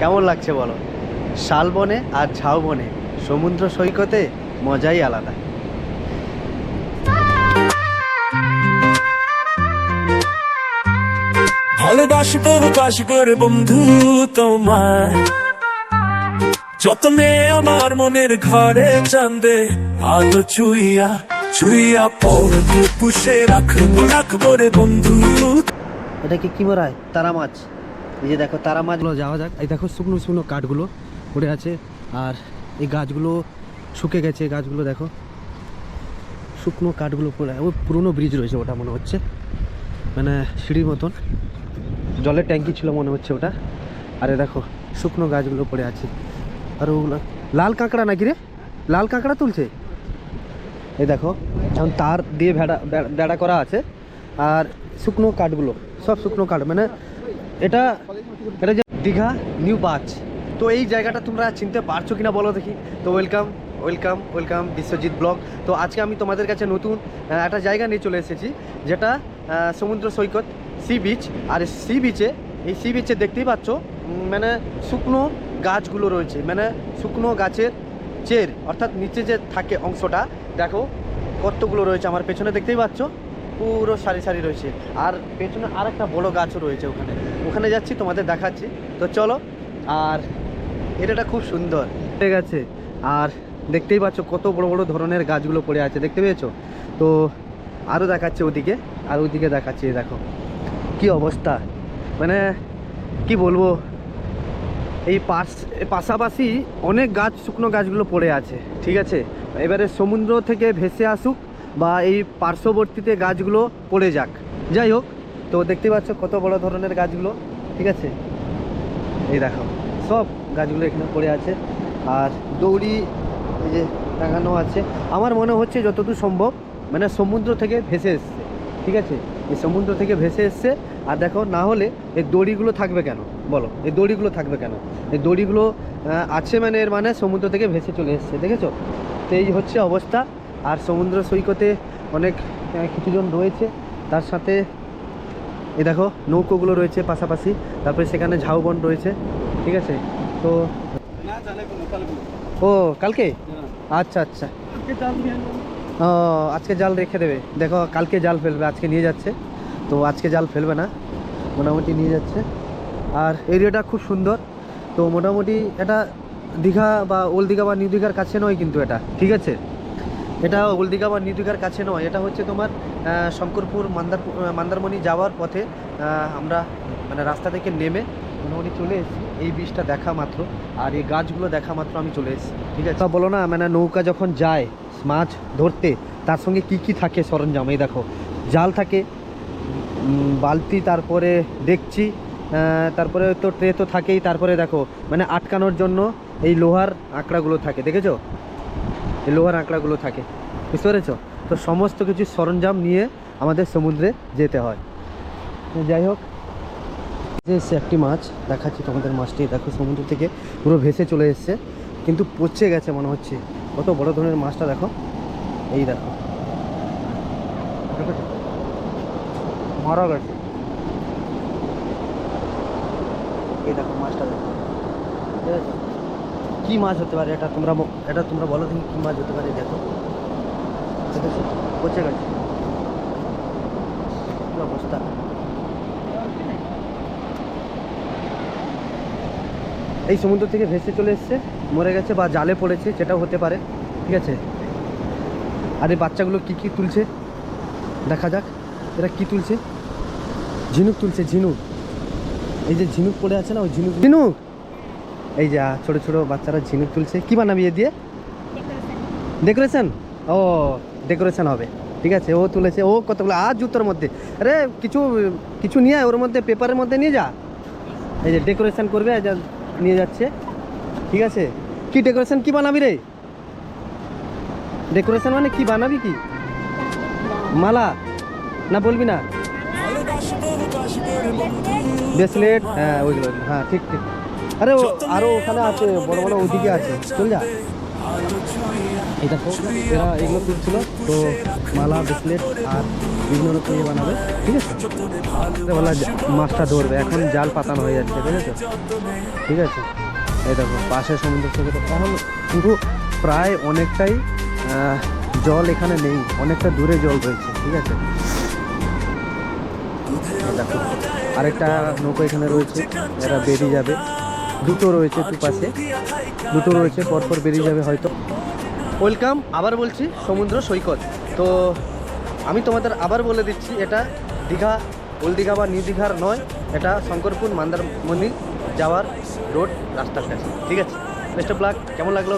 কেমন লাগছে বলো? শালবনে আর ঝাউবনে সমুদ্র সৈকতে মজাই আলাদা। ভালোবাসবো প্রকাশ করে বন্ধু তোমার যতনে আমার মনের ঘরে চান্দে আলো চুইয়া চুইয়া পড়বে পুষে রাখব রাখব রে বন্ধু। এটা কি কি মরায় তারা মাছ এই যে দেখো, তারা মাছগুলো যাওয়া যাক। এই দেখো শুকনো শুকনো কাঠগুলো পড়ে আছে। আর এই গাছগুলো শুকে গেছে গাছগুলো দেখো। শুকনো কাঠগুলো পড়ে ওই পুরনো ব্রিজ রয়েছে ওটা মনে হচ্ছে। মানে সিঁড়ির মতন। জলের ট্যাঙ্কি ছিল মনে হচ্ছে ওটা। আরে দেখো, শুকনো গাছগুলো পড়ে আছে। আর ওগুলো লাল কাঁকড়া নাকি রে? লাল কাঁকড়া তুলছে? এই দেখো, এখন তার দিয়ে ভেড়া বেড়া- করা আছে। আর শুকনো কাঠগুলো, সব শুকনো কাঠ। মানে এটা এটা যে দীঘা নিউ বাচ তো এই জায়গাটা তোমরা চিনতে পারছ কিনা বলো দেখি। তো welcome welcome welcome Biswajit blog. তো আজকে আমি তোমাদের কাছে নতুন একটা জায়গা নিয়ে চলে এসেছি, যেটা সমুদ্র সৈকত সি বিচ আর সি বিচে এই সি বিচে দেখতেই পাচ্ছ মানে শুকনো গাছগুলো রয়েছে। মানে শুকনো গাছের চের, অর্থাৎ নিচে যে থাকে অংশটা, দেখো কতগুলো রয়েছে আমার পেছনে দেখতেই পাচ্ছ। পুরো সারি সারি রয়েছে। আর পেছনে আর একটা বড় গাছও রয়েছে ওখানে। ওখানে যাচ্ছি, তোমাদের দেখাচ্ছি। তো চলো, আর এটাটা খুব সুন্দর। ঠিক আছে আর দেখতেই পাচ্ছ কত বড় বড় ধরনের গাছগুলো পড়ে আছে, দেখতে পেয়েছ? তো আরও দেখাচ্ছে ওদিকে, আর ওদিকে দেখাচ্ছি দেখো। কি অবস্থা। মানে কি বলব, এই পাশ, পাশাপাশি অনেক গাছ, শুকনো গাছগুলো পড়ে আছে, ঠিক আছে? এবারে সমুদ্র থেকে ভেসে আসুক বা এই পার্শ্ববর্তীতে গাছগুলো পড়ে যাক। যাই হোক, তো দেখতে পাচ্ছ কত বড় ধরনের গাছগুলো, ঠিক আছে? এই দেখো, সব গাছগুলো এখানে পড়ে আছে। আর দৌড়ি এই যে টাঙানো আছে। আমার মনে হচ্ছে যতদূর সম্ভব মানে সমুদ্র থেকে ভেসে এসছে, ঠিক আছে? এই সমুদ্র থেকে ভেসে এসছে, আর দেখো, না হলে এই দড়িগুলো থাকবে কেন? বলো, এই দড়িগুলো থাকবে কেন? এই দড়িগুলো আছে মানে এর মানে সমুদ্র থেকে ভেসে চলে এসছে, দেখেছ? তো এই হচ্ছে অবস্থা। আর সমুদ্র সৈকতে অনেক কিছুজন রয়েছে। তার সাথে এ দেখো নৌকোগুলো রয়েছে পাশাপাশি। তারপরে সেখানে ঝাউবন রয়েছে। ঠিক আছে? তো ও কালকে? আচ্ছা আচ্ছা। ও আজকে জাল রেখে দেবে। দেখো কালকে জাল ফেলবে আজকে নিয়ে যাচ্ছে। তো আজকে জাল ফেলবে না মোটামুটি নিয়ে যাচ্ছে। আর এরিয়াটা খুব সুন্দর। তো মোটামুটি এটা দীঘা বা ওল্ড দীঘা বা নিউ দীঘার কাছে নয় কিন্তু এটা। ঠিক আছে? এটা দীঘা বা নিউ কাছে নয়, এটা হচ্ছে তোমার শঙ্করপুর মান্দারপুর মান্দারমণি যাওয়ার পথে আমরা মানে রাস্তা থেকে নেমে মোটামুটি চলে এসেছি। এই বীজটা দেখা মাত্র, আর এই গাছগুলো দেখা মাত্র আমি চলে এসেছি, ঠিক আছে? বলো না মানে নৌকা যখন যায় মাছ ধরতে, তার সঙ্গে কি কি থাকে সরঞ্জাম? এই দেখো, জাল থাকে বালতি, তারপরে দেখছি তারপরে তো ট্রে তো থাকেই, তারপরে দেখো মানে আটকানোর জন্য এই লোহার আঁকড়াগুলো থাকে, দেখেছ? লোহার আঁকড়াগুলো থাকে। বুঝতে পেরেছ? তো সমস্ত কিছু সরঞ্জাম নিয়ে আমাদের সমুদ্রে যেতে হয়। যাই হোক, যে এসছে একটি মাছ দেখাচ্ছি তোমাদের মাছটি। দেখো, সমুদ্র থেকে পুরো ভেসে চলে এসছে, কিন্তু পচে গেছে মনে হচ্ছে। কত বড় ধরনের মাছটা দেখো। এই দেখো? মারা গেছে। এই দেখো মাছটা দেখো। ঠিক আছে কী মাছ হতে পারে? এটা তোমরা এটা তোমরা বলো দেখি কী মাছ হতে পারে দেখো। দেখেছ পচে গেছে। অবস্থা? এই সমুদ্র থেকে ভেসে চলে এসছে, মরে গেছে বা জালে পড়েছে, সেটাও হতে পারে, ঠিক আছে? আর এই বাচ্চাগুলো কী কী তুলছে? দেখা যাক, এরা কি তুলছে? ঝিনুক তুলছে, ঝিনুক। এই যে ঝিনুক পড়ে আছে না, ওই ঝিনুক ঝিনুক! এই যে ছোট ছোট বাচ্চারা ঝিনুক তুলছে। কি বানাবি এ দিয়ে? ডেকোরেশন ও ডেকোরেশন হবে। ঠিক আছে ও তুলেছে। ও কতগুলো? আর জুতোর মধ্যে। আরে কিছু কিছু নিয়ে আয়, ওর মধ্যে পেপারের মধ্যে নিয়ে যা। এই যে ডেকোরেশন করবে এই যে নিয়ে যাচ্ছে। ঠিক আছে? কি ডেকোরেশন কি বানাবি রে? ডেকোরেশন মানে কি? বানাবি কি? মালা? না বলবি না? ব্রেসলেট হ্যাঁ ওইগুলো। হ্যাঁ ঠিক ঠিক। আরে ও আরও ওখানে আছে, বড় বড় ওদিকে আছে, চল যা। এই দেখো, এরা এগুলো তুলছিল, তো মালা ব্রেসলেট আর বিভিন্ন রকম ইয়ে বানাবে, ঠিক আছে? বলা মাছটা ধরবে, এখন জাল পাতানো হয়ে যাচ্ছে, বুঝেছ? ঠিক আছে? এই দেখো পাশে সমুদ্র সৈকত এখন পুরো প্রায় অনেকটাই জল এখানে নেই, অনেকটা দূরে জল রয়েছে, ঠিক আছে? দেখো, আরেকটা নৌকা এখানে রয়েছে, এরা বেরিয়ে যাবে। দুটো রয়েছে দু পাশে দুটো রয়েছে, পরপর বেরিয়ে যাবে হয়তো। ওয়েলকাম, আবার বলছি, সমুদ্র সৈকত। তো আমি তোমাদের আবার বলে দিচ্ছি, এটা দীঘা ওল দীঘা বা নিউ দীঘার নয়, এটা শঙ্করপুর, মান্দারমণি যাওয়ার রোড রাস্তার কাছে। ঠিক আছে? বেস্ট অফ লাক কেমন লাগল?